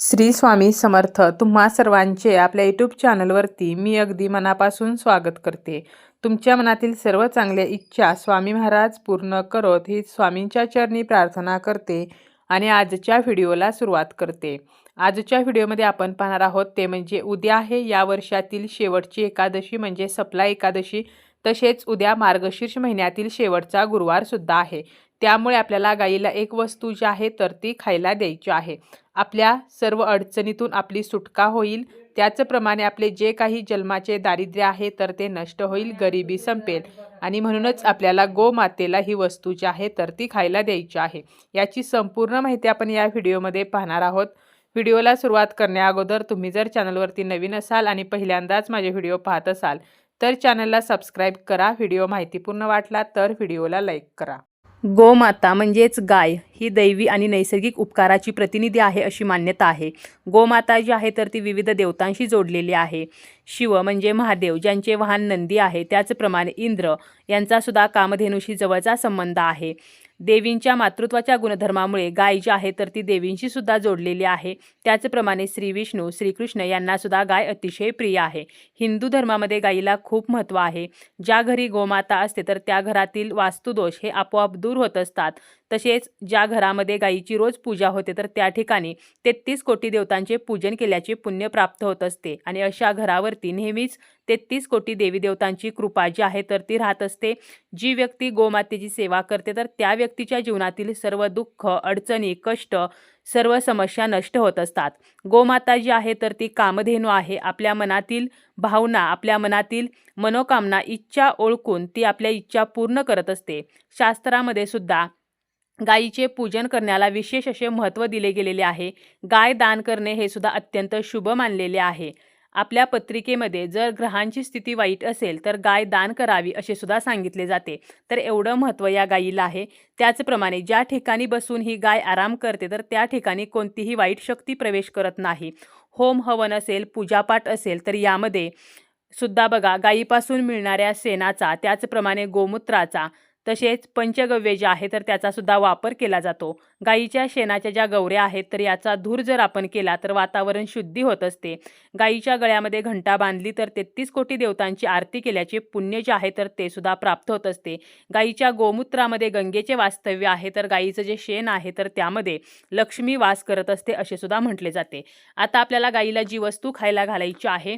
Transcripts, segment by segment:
श्री स्वामी समर्थ. तुम्हा सर्वांचे आपल्या यूट्यूब चॅनलवरती मी अगदी मनापासून स्वागत करते. तुमच्या मनातील सर्व चांगल्या इच्छा स्वामी महाराज पूर्ण करत ही स्वामींच्या चरणी प्रार्थना करते आणि आजच्या व्हिडिओला सुरुवात करते. आजच्या व्हिडिओमध्ये आपण पाहणार आहोत ते म्हणजे उद्या आहे या वर्षातील शेवटची एकादशी म्हणजे सपला एकादशी. तसेच उद्या मार्गशीर्ष महिन्यातील शेवटचा गुरुवारसुद्धा आहे. त्यामुळे आपल्याला गाईला एक वस्तू जी आहे तर ती खायला द्यायची आहे. आपल्या सर्व अडचणीतून आपली सुटका होईल. त्याचप्रमाणे आपले जे काही जन्माचे दारिद्र्य आहे तर ते नष्ट होईल गरिबी संपेल. आणि म्हणूनच आपल्याला गोमातेला ही वस्तू जी आहे तर ती खायला द्यायची आहे. याची संपूर्ण माहिती आपण या व्हिडिओमध्ये पाहणार आहोत. व्हिडिओला सुरुवात करण्याअगोदर तुम्ही जर चॅनलवरती नवीन असाल आणि पहिल्यांदाच माझे व्हिडिओ पाहत असाल तर चॅनलला सबस्क्राईब करा. व्हिडिओ माहितीपूर्ण वाटला तर व्हिडिओला लाईक करा. गोमाता म्हणजेच गाय ही दैवी आणि नैसर्गिक उपकाराची प्रतिनिधी आहे अशी मान्यता आहे. गोमाता जी आहे तर ती विविध देवतांशी जोडलेली आहे. शिव म्हणजे महादेव ज्यांचे वाहन नंदी आहे त्याचप्रमाणे इंद्र यांचा सुद्धा कामधेनुशी जवळचा संबंध आहे. देवींच्या मातृत्वाच्या गुणधर्मामुळे गाय जी आहे तर ती देवींशी सुद्धा जोडलेली आहे. त्याचप्रमाणे श्री विष्णू श्रीकृष्ण यांना सुद्धा गाय अतिशय प्रिय आहे. हिंदू धर्मामध्ये गायीला खूप महत्त्व आहे. ज्या घरी गोमाता असते तर त्या घरातील वास्तुदोष हे आपोआप दूर होत असतात. तसेच ज्या घरामध्ये गायीची रोज पूजा होते तर त्या ठिकाणी तेहतीस कोटी देवतांचे पूजन केल्याचे पुण्य प्राप्त होत असते. आणि अशा घरावरती नेहमीच तेहतीस कोटी देवी देवतांची कृपा जी आहे तर ती राहत असते. जी व्यक्ती गोमातेची सेवा करते तर त्या व्यक्तीच्या जीवनातील सर्व दुःख अडचणी कष्ट सर्व समस्या नष्ट होत असतात. गोमाता जी आहे तर ती कामधेनू आहे. आपल्या मनातील भावना आपल्या मनातील मनोकामना इच्छा ओळखून ती आपल्या इच्छा पूर्ण करत असते. शास्त्रामध्ये सुद्धा गायीचे पूजन करण्याला विशेष असे महत्त्व दिले गेलेले आहे. गाय दान करणे हे सुद्धा अत्यंत शुभ मानलेले आहे. आपल्या पत्रिकेमध्ये जर ग्रहांची स्थिती वाईट असेल तर गाय दान करावी असे सुद्धा सांगितले जाते. तर एवढं महत्त्व या गायीला आहे. त्याचप्रमाणे ज्या ठिकाणी बसून ही गाय आराम करते तर त्या ठिकाणी कोणतीही वाईट शक्ती प्रवेश करत नाही. होम हवन असेल पूजापाठ असेल तर यामध्ये सुद्धा बघा गायीपासून मिळणाऱ्या शेणाचा त्याचप्रमाणे गोमूत्राचा तसेच पंचगव्य जे आहे तर त्याचासुद्धा वापर केला जातो. गाईच्या शेणाच्या ज्या गवऱ्या आहेत तर याचा धूर जर आपण केला तर वातावरण शुद्धी होत असते. गाईच्या गळ्यामध्ये घंटा बांधली तर तेहतीस कोटी देवतांची आरती केल्याचे पुण्य जे आहे तर ते सुद्धा प्राप्त होत असते. गाईच्या गोमूत्रामध्ये गंगेचे वास्तव्य आहे तर गाईचं जे शेण आहे तर त्यामध्ये लक्ष्मी वास करत असते असे सुद्धा म्हटले जाते. आता आपल्याला गाईला जी वस्तू खायला घालायची आहे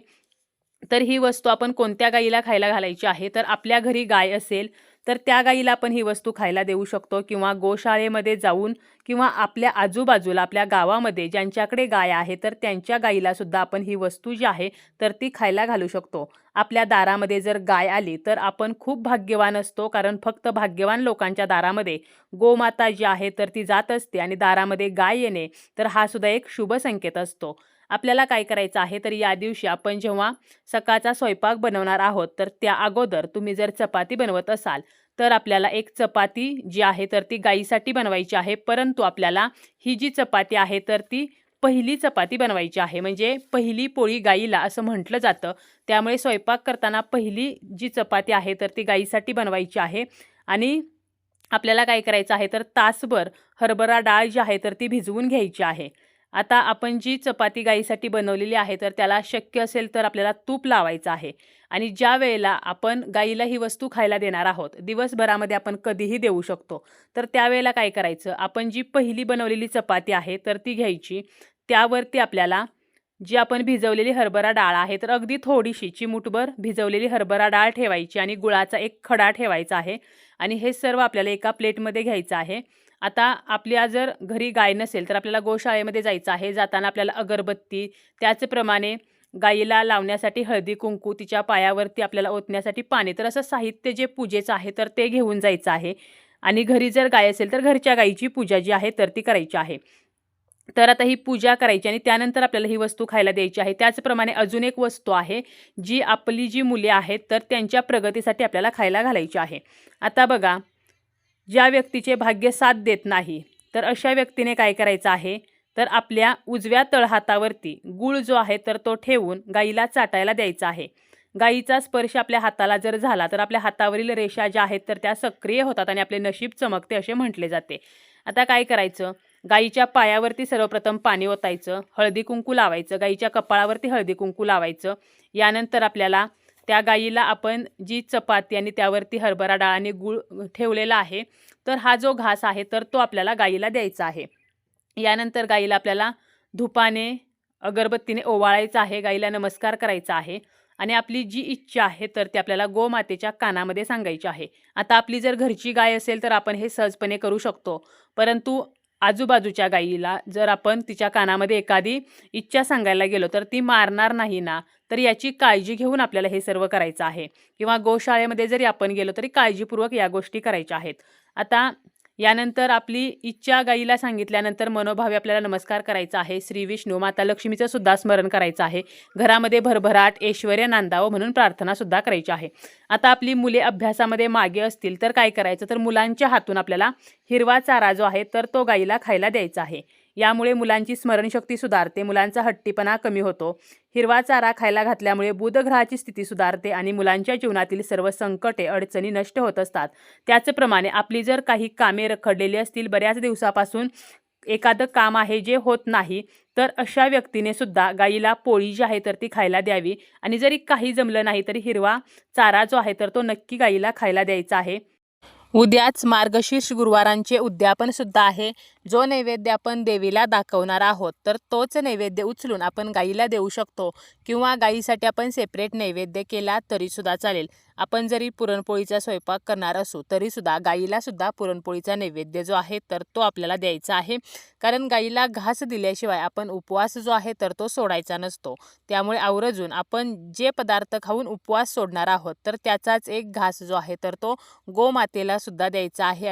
तर ही वस्तू आपण कोणत्या गाईला खायला घालायची आहे तर आपल्या घरी गाय असेल तर त्या गाईला आपण ही वस्तू खायला देऊ शकतो किंवा गोशाळेमध्ये जाऊन किंवा आपल्या आजूबाजूला आपल्या गावामध्ये ज्यांच्याकडे गाय आहे तर त्यांच्या गाईला सुद्धा आपण ही वस्तू जी आहे तर ती खायला घालू शकतो. आपल्या दारामध्ये जर गाय आली तर आपण खूप भाग्यवान असतो कारण फक्त भाग्यवान लोकांच्या दारामध्ये गोमाता जी आहे तर ती जात असते आणि दारामध्ये गाय येणे तर हा सुद्धा एक शुभ संकेत असतो. आपल्याला काय करायचं आहे तर या दिवशी आपण जेव्हा सकाळचा स्वयंपाक बनवणार आहोत तर त्या अगोदर तुम्ही जर चपाती बनवत असाल तर आपल्याला एक चपाती जी आहे तर ती गाईसाठी बनवायची आहे. परंतु आपल्याला ही जी चपाती आहे तर ती पहिली चपाती बनवायची आहे. म्हणजे पहिली पोळी गाईला असं म्हटलं जातं. त्यामुळे स्वयंपाक करताना पहिली जी चपाती आहे तर ती गाईसाठी बनवायची आहे. आणि आपल्याला काय करायचं आहे तर तासभर हरभरा डाळ जी आहे तर ती भिजवून घ्यायची आहे. आता आपण जी चपाती गाईसाठी बनवलेली आहे तर त्याला शक्य असेल तर आपल्याला तूप लावायचं आहे. आणि ज्या वेळेला आपण गाईला ही वस्तू खायला देणार आहोत दिवसभरामध्ये आपण कधीही देऊ शकतो. तर त्यावेळेला काय करायचं? आपण जी पहिली बनवलेली चपाती आहे तर ती घ्यायची. त्यावरती आपल्याला जी आपण भिजवलेली हरभरा डाळ आहे तर अगदी थोडीशी चिमूटभर भिजवलेली हरभरा डाळ ठेवायची आणि गुळाचा एक खडा ठेवायचा आहे. आणि हे सर्व आपल्याला एका प्लेटमध्ये घ्यायचं आहे. आता आपल्या जर घरी गाय नसेल तर आपल्याला गोशाळेमध्ये जायचं आहे. जाताना आपल्याला अगरबत्ती त्याचप्रमाणे गाईला लावण्यासाठी हळदी कुंकू तिच्या पायावरती आपल्याला ओतण्यासाठी पाणी तर असं साहित्य जे पूजेचं आहे तर ते घेऊन जायचं आहे. आणि घरी जर गाय असेल तर घरच्या गाईची पूजा जी आहे तर ती करायची आहे. तर आता ही पूजा करायची आणि त्यानंतर आपल्याला ही वस्तू खायला द्यायची आहे. त्याचप्रमाणे अजून एक वस्तू आहे जी आपली जी मुले आहेत तर त्यांच्या प्रगतीसाठी आपल्याला खायला घालायची आहे. आता बघा ज्या व्यक्तीचे भाग्य साथ देत नाही तर अशा व्यक्तीने काय करायचं आहे? तर आपल्या उजव्या तळहातावरती गूळ जो आहे तर तो ठेवून गाईला चाटायला द्यायचा आहे. गाईचा स्पर्श आपल्या हाताला जर झाला तर आपल्या हातावरील रेषा ज्या आहेत तर त्या सक्रिय होतात आणि आपले नशीब चमकते असे म्हटले जाते. आता काय करायचं? गाईच्या पायावरती सर्वप्रथम पाणी ओतायचं हळदी कुंकू लावायचं गाईच्या कपाळावरती हळदी कुंकू लावायचं. यानंतर आपल्याला त्या गाईला आपण जी चपाती आणि त्यावरती हरभरा डाळ आणि गूळ ठेवलेला आहे तर हा जो घास आहे तर तो आपल्याला गाईला द्यायचा आहे. यानंतर गाईला आपल्याला धुपाने अगरबत्तीने ओवाळायचं आहे गाईला नमस्कार करायचा आहे. आणि आपली जी इच्छा आहे तर ती आपल्याला गोमातेच्या कानामध्ये सांगायची आहे. आता आपली जर घरची गाय असेल तर आपण हे सहजपणे करू शकतो. परंतु आजूबाजूच्या गाईला जर आपण तिच्या कानामध्ये एखादी इच्छा सांगायला गेलो तर ती मारणार नाही ना तर याची काळजी घेऊन आपल्याला हे सर्व करायचं आहे. किंवा गोशाळेमध्ये जरी आपण गेलो तरी काळजीपूर्वक या गोष्टी करायच्या आहेत. आता यानंतर आपली इच्छा गाईला सांगितल्यानंतर मनोभावे आपल्याला नमस्कार करायचा आहे. श्री विष्णू माता लक्ष्मीचं सुद्धा स्मरण करायचं आहे. घरामध्ये भरभराट ऐश्वर्य नांदावं म्हणून प्रार्थना सुद्धा करायची आहे. आता आपली मुले अभ्यासामध्ये मागे असतील तर काय करायचं? तर मुलांच्या हातून आपल्याला हिरवा चारा जो आहे तर तो गाईला खायला द्यायचा आहे. यामुळे मुलांची स्मरणशक्ती सुधारते मुलांचा हट्टीपणा कमी होतो. हिरवा चारा खायला घातल्यामुळे बुधग्रहाची स्थिती सुधारते आणि मुलांच्या जीवनातील सर्व संकटे अडचणी नष्ट होत असतात. त्याचप्रमाणे आपली जर काही कामे रखडलेली असतील बऱ्याच दिवसापासून एखादं काम आहे जे होत नाही तर अशा व्यक्तीने सुद्धा गाईला पोळी जी आहे तर ती खायला द्यावी. आणि जरी काही जमलं नाही तरी हिरवा चारा जो आहे तर तो नक्की गाईला खायला द्यायचा आहे. उद्याच मार्गशीर्ष गुरुवारांचे उद्यापन सुद्धा आहे. जो नैवेद्य आपण देवीला दाखवणार आहोत तर तोच नैवेद्य उचलून आपण गाईला देऊ शकतो किंवा गाईसाठी आपण सेपरेट नैवेद्य केला तरीसुद्धा चालेल. आपण जरी पुरणपोळीचा स्वयंपाक करणार असू तरीसुद्धा गाईलासुद्धा पुरणपोळीचा नैवेद्य जो आहे तर तो आपल्याला द्यायचा आहे. कारण गाईला घास दिल्याशिवाय आपण उपवास जो आहे तर तो सोडायचा नसतो. त्यामुळे आवर्जून आपण जे पदार्थ खाऊन उपवास सोडणार आहोत तर त्याचाच एक घास जो आहे तर तो गोमातेला सुद्धा द्यायचा आहे.